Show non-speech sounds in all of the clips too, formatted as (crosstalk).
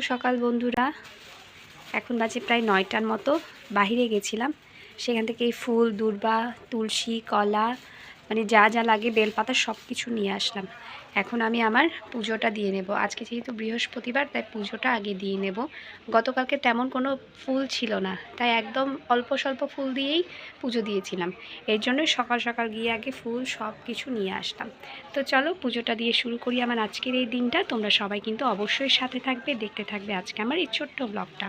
সকাল বন্ধুরা। এখন বাজে প্রায় নয়টার মতো। বাহিরে গেছিলাম। সেখান থেকে এই ফুল, দূর্বা, তুলসী, কলা মানে যা যা লাগে, বেলপাতা সব কিছু নিয়ে আসলাম। এখন আমি আমার পুজোটা দিয়ে নেব। আজকে যেহেতু বৃহস্পতিবার, তাই পুজোটা আগে দিয়ে নেব। গতকালকে তেমন কোনো ফুল ছিল না, তাই একদম অল্প স্বল্প ফুল দিয়েই পুজো দিয়েছিলাম। এর জন্যই সকাল সকাল গিয়ে আগে ফুল সব কিছু নিয়ে আসতাম তো চলো পুজোটা দিয়ে শুরু করি আমার আজকের এই দিনটা। তোমরা সবাই কিন্তু অবশ্যই সাথে থাকবে, দেখতে থাকবে আজকে আমার এই ছোট্ট ব্লগটা।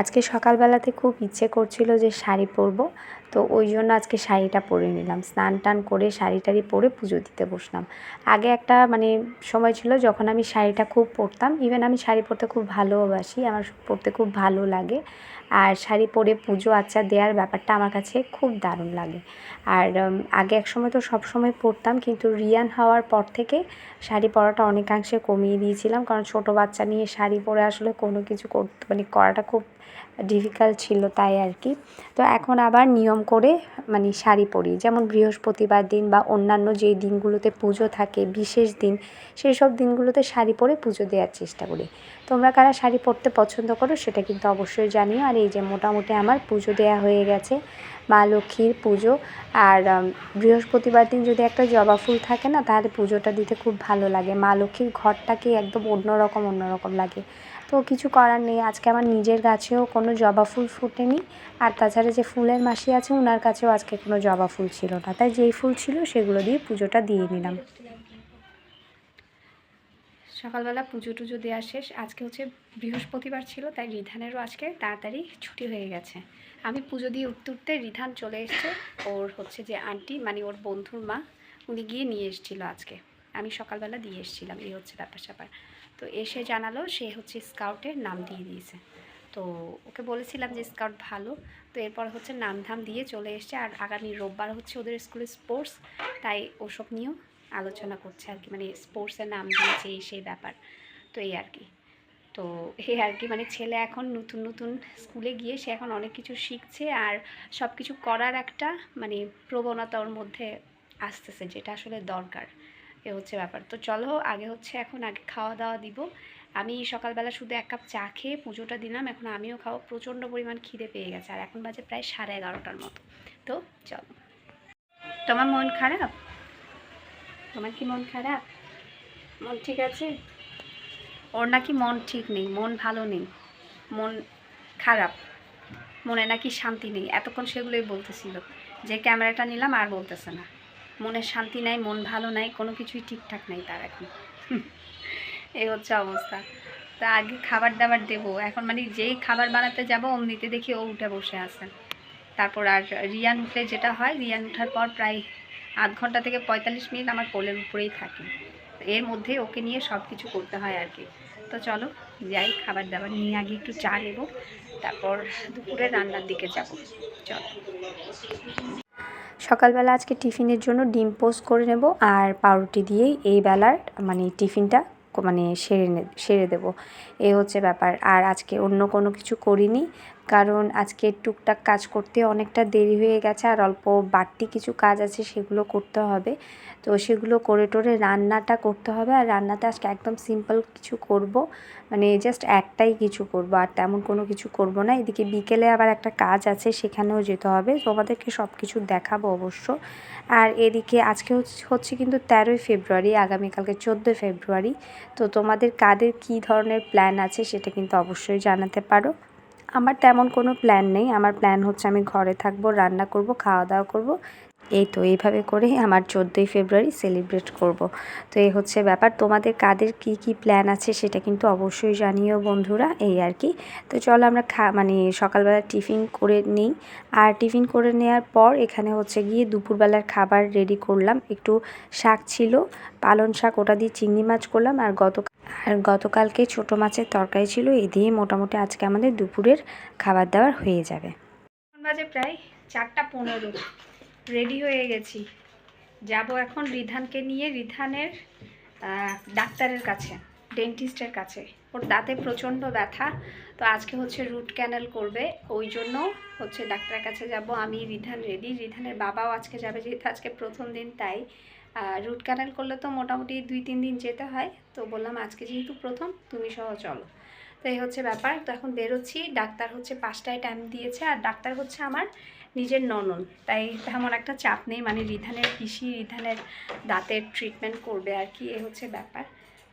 আজকে সকালবেলাতে খুব ইচ্ছে করছিল যে শাড়ি পরবো। তো ওই জন্য আজকে শাড়িটা পরে নিলাম। স্নান টান করে শাড়ি টাড়ি পরে পুজো দিতে বসলাম। আগে একটা মানে সময় ছিল যখন আমি শাড়িটা খুব পরতাম। ইভেন আমি শাড়ি পরতে খুব ভালোবাসি, আমার পরতে খুব ভালো লাগে। আর শাড়ি পরে পুজো আচ্চা দেওয়ার ব্যাপারটা আমার কাছে খুব দারুণ লাগে। আর আগে এক সময় তো সব সময় পরতাম, কিন্তু রিয়ান হওয়ার পর থেকে শাড়ি পরাটা অনেকাংশে কমিয়ে দিয়েছিলাম। কারণ ছোট বাচ্চা নিয়ে শাড়ি পরে আসলে কোনো কিছু করতে মানে করাটা খুব ডিফিকাল্ট ছিল তাই আর কি। তো এখন আবার নিয়ম করে মানে শাড়ি পরি। যেমন বৃহস্পতিবার দিন বা অন্যান্য যে দিনগুলোতে পুজো থাকে, বিশেষ দিন, সেই সব দিনগুলোতে শাড়ি পরে পুজো দেওয়ার চেষ্টা করি। তোমরা কারা শাড়ি পরতে পছন্দ করো সেটা কিন্তু অবশ্যই জানিও। আর এই যে মোটামুটি আমার পুজো দেওয়া হয়ে গেছে মা লক্ষ্মীর পুজো। আর বৃহস্পতিবার দিন যদি একটা জবা ফুল থাকে না, তাহলে পুজোটা দিতে খুব ভালো লাগে। মা লক্ষ্মীর ঘরটাকে একদম অন্যরকম অন্যরকম লাগে। তো কিছু করার নেই। আজকে আমার নিজের গাছেও কোনো জবা ফুল ফুটেনি। আর তাছাড়া যে ফুলের মাসি আছে ওনার কাছেও আজকে কোনো জবা ফুল ছিল না। তাই যেই ফুল ছিল, সেগুলো দিয়ে পুজোটা দিয়ে নিলাম। সকালবেলা পুজো টুজো দেওয়া শেষ। আজকে হচ্ছে বৃহস্পতিবার ছিল, তাই রিধানেরও আজকে তাড়াতাড়ি ছুটি হয়ে গেছে। আমি পুজো দিয়ে উঠতে উঠতে রিধান চলে এসছে। ওর হচ্ছে যে আন্টি মানে ওর বন্ধুর মা, উনি গিয়ে নিয়ে এসেছিল আজকে। আমি সকালবেলা দিয়ে এসেছিলাম, এই হচ্ছে ব্যাপার স্যাপার। তো এসে জানালো সে হচ্ছে স্কাউটের নাম দিয়ে দিয়েছে। তো ওকে বলেছিলাম যে স্কাউট ভালো। তো এরপর হচ্ছে নাম ধাম দিয়ে চলে এসছে। আর আগামী রোববার হচ্ছে ওদের স্কুলে স্পোর্টস, তাই ওসব নিয়েও আলোচনা করছে আর কি মানে স্পোর্টসের নাম দিয়েছে এই সেই ব্যাপার। তো এই আর কি। তো (laughs) এই আর কি মানে ছেলে এখন নতুন নতুন স্কুলে গিয়ে সে এখন অনেক কিছু শিখছে আর সব কিছু করার একটা মানে প্রবণতা ওর মধ্যে আসতেছে যেটা আসলে দরকার। এ হচ্ছে ব্যাপার। তো চলো আগে হচ্ছে এখন আগে খাওয়া দাওয়া দিব। আমি সকালবেলা শুধু এক কাপ চা খেয়ে পুজোটা দিলাম এখন আমিও খাওয়া প্রচণ্ড পরিমাণ খিদে পেয়ে গেছে আর এখন বাজে প্রায় সাড়ে এগারোটার মতো। তো চলো। তোমার মন খারাপ? তোমার কি মন খারাপ? মন ঠিক আছে? ওর নাকি মন ঠিক নেই, মন ভালো নেই, মন খারাপ, মনে নাকি শান্তি নেই। এতক্ষণ সেগুলোই বলতেছিল। যে ক্যামেরাটা নিলাম আর বলতেছে না। মনে শান্তি নাই, মন ভালো নাই, কোনো কিছুই ঠিকঠাক নেই তার এখন। এই হচ্ছে অবস্থা। তা আগে খাবার দাবার দেবো। এখন মানে যেই খাবার বানাতে যাব, অমনিতে দেখি ও উঠে বসে আছে। তারপর আর রিয়ান উঠলে যেটা হয়, রিয়ান উঠার পর প্রায় আধ ঘণ্টা থেকে পঁয়তাল্লিশ মিনিট আমার কোলের উপরেই থাকে। এর মধ্যে ওকে নিয়ে সব কিছু করতে হয় আর কি। তো চলো যাই, খাবার দাবার নিয়ে আগে একটু চা নেব, তারপর দুপুরে রান্নার দিকে যাব। চলো। সকালবেলা আজকে টিফিনের জন্য ডিম পোস্ট করে নেব আর পাউরুটি দিয়েই এই বেলার মানে টিফিনটা মানে সেরে সেরে দেবো। এ হচ্ছে ব্যাপার। আর আজকে অন্য কোনো কিছু করিনি। কারণ আজকে টুকটাক কাজ করতে অনেকটা দেরি হয়ে গেছে আর অল্প বাড়তি কিছু কাজ আছে সেগুলো করতে হবে। তো সেগুলো করে টোরে রান্নাটা করতে হবে আর রান্নাতে আজকে একদম সিম্পল কিছু করব। মানে জাস্ট একটাই কিছু করব আর তেমন কোনো কিছু করব না। এদিকে বিকেলে আবার একটা কাজ আছে সেখানেও যেতে হবে। তোমাদেরকে সব কিছু দেখাবো অবশ্য। আর এদিকে আজকে হচ্ছে- কিন্তু তেরোই ফেব্রুয়ারি, আগামীকালকে চোদ্দোই ফেব্রুয়ারি। তো তোমাদের কাদের কী ধরনের প্ল্যান আছে সেটা কিন্তু অবশ্যই জানাতে পারো। আমার তেমন কোনো প্ল্যান নেই। আমার প্ল্যান হচ্ছে আমি ঘরে থাকব, রান্না করব, খাওয়া দাওয়া করব। এই তো, এইভাবে করেই আমার চোদ্দোই ফেব্রুয়ারি সেলিব্রেট করব। তো এই হচ্ছে ব্যাপার। তোমাদের কাদের কি কি প্ল্যান আছে সেটা কিন্তু অবশ্যই জানিও বন্ধুরা, এই আর কি। তো চলো আমরা খা মানে সকালবেলা টিফিন করে নিই। আর টিফিন করে নেওয়ার পর এখানে হচ্ছে গিয়ে দুপুরবেলার খাবার রেডি করলাম। একটু শাক ছিল পালন শাক, ওটা দিয়ে চিংড়ি মাছ করলাম। আর গত আর গতকালকে ছোটো মাছের তরকারি ছিল, এই দিয়ে মোটামুটি আজকে আমাদের দুপুরের খাবার দাবার হয়ে যাবে। বাজে প্রায় চারটা পনেরো। রেডি হয়ে গেছি। যাব এখন রিধানকে নিয়ে, রিধানের ডাক্তারের কাছে ডেন্টিস্টের কাছে। ওর দাঁতে প্রচণ্ড ব্যথা, তো আজকে হচ্ছে রুট ক্যানেল করবে। ওই জন্য হচ্ছে ডাক্তারের কাছে যাব। আমি রিধান রেডি রিধানের বাবাও আজকে যাবে, যেহেতু আজকে প্রথম দিন, তাই রুট ক্যানেল করলে তো মোটামুটি দুই, তিন দিন যেতে হয়। তো বললাম, আজকে যেহেতু প্রথম, তুমি সহ চলো। তো এই হচ্ছে ব্যাপার। তো এখন বেরোচ্ছি। ডাক্তার হচ্ছে পাঁচটায় টাইম দিয়েছে। আর ডাক্তার হচ্ছে আমার নিজের ননন। তাই তেমন একটা চাপ নেই। মানে রিধানের পিসি, রিধানের দাঁতের ট্রিটমেন্ট করবে আর কি। এ হচ্ছে ব্যাপার।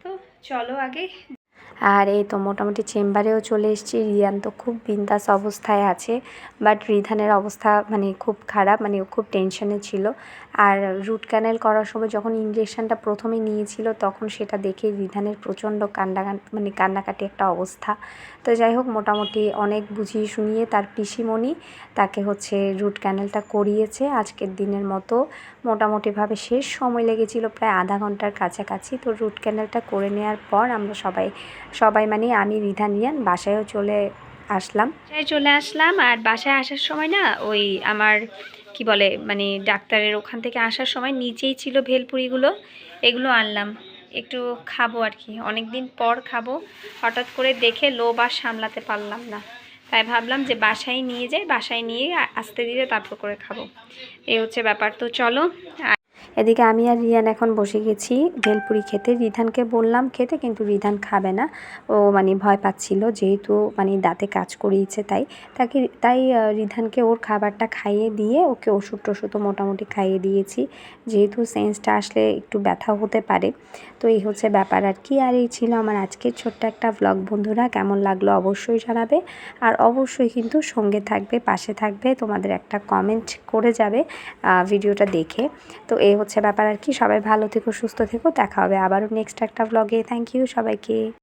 তো চলো আগে। আর এই তো মোটামুটি চেম্বারেও চলে এসেছি। রিয়ান তো খুব বিন্দাস অবস্থায় আছে। বাট রিধানের অবস্থা মানে খুব খারাপ। মানে ও খুব টেনশনে ছিল। আর রুট ক্যানেল করার সময় যখন ইঞ্জেকশনটা প্রথমে নিয়েছিল, তখন সেটা দেখে রিধানের প্রচণ্ড কান্না মানে কান্নাকাটি একটা অবস্থা। তো যাই হোক, মোটামুটি অনেক বুঝিয়ে শুনিয়ে তার পিসিমণি তাকে হচ্ছে রুট ক্যানেলটা করিয়েছে। আজকের দিনের মতো মোটামুটিভাবে শেষ সময় লেগেছিল প্রায় আধা ঘণ্টার কাছাকাছি। তো রুট ক্যানেলটা করে নেওয়ার পর আমরা সবাই সবাই মানে আমি, রিধা, নিয়ান বাসায়ও চলে আসলাম। চলে আসলাম আর বাসায় আসার সময় না ওই আমার কি বলে মানে ডাক্তারের ওখান থেকে আসার সময় নিচেই ছিল ভেলপুরিগুলো, এগুলো আনলাম। একটু খাব আর কি। অনেক দিন পর খাব। হঠাৎ করে দেখে লোভ আর সামলাতে পারলাম না। তাই ভাবলাম যে বাসায় নিয়ে যাই, বাসায় নিয়ে আসতে দিলে তারপর করে খাব। এই হচ্ছে ব্যাপার। তো চলো এদিকে আমি আর রিয়ান এখন বসে গেছি ভেলপুরি খেতে। রিধানকে বললাম খেতে, কিন্তু রিধান খাবে না। ও মানে ভয় পাচ্ছিল, যেহেতু মানে দাঁতে কাজ করিয়েছে তাই। তাকে, তাই রিধানকে ওর খাবারটা খাইয়ে দিয়ে ওকে ওষুধ টষুধও মোটামুটি খাইয়ে দিয়েছি। যেহেতু সেন্সটা আসলে একটু ব্যথা হতে পারে। তো এই হচ্ছে ব্যাপার আর কি। আর এই ছিল আমার আজকের ছোট্ট একটা ব্লগ বন্ধুরা, কেমন লাগল অবশ্যই জানাবে। আর অবশ্যই কিন্তু সঙ্গে থাকবে, পাশে থাকবে। তোমাদের একটা কমেন্ট করে যাবে ভিডিওটা দেখে। তো এই হচ্ছে ব্যাপার আর কি। সবাই ভালো থেকো, সুস্থ থেকো। দেখা হবে আবারও নেক্সট একটা ব্লগে থ্যাংক ইউ সবাইকে।